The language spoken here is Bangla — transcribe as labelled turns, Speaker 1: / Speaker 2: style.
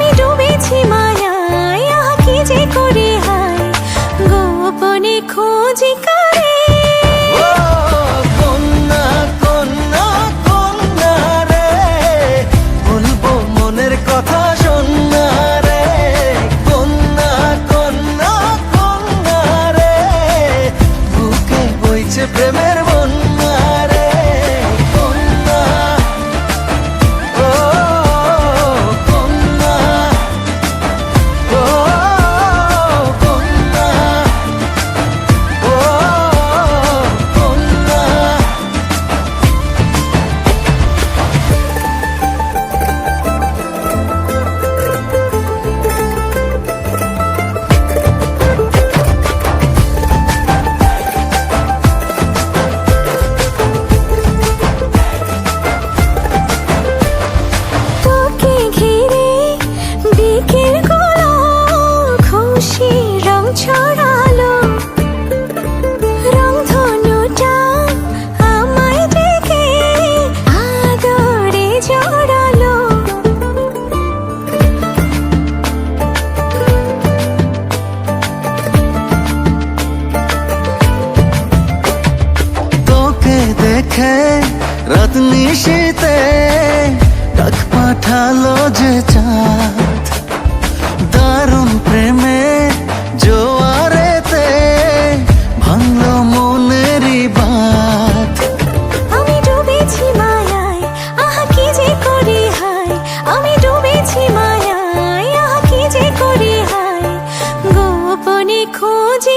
Speaker 1: আমি ডুবেছি চাঁদ নিশিতে ডাক পাঠালো যে চাঁদ। দারুণ প্রেমে জোয়ারেতে ভাঙলো মনেরই বাদ আমি ডুবেছি মায়ায়, আহা কি যে করি হায়। আমি ডুবেছি মায়ায়, আহা কি যে করি হায়। গোপনে খোঁজি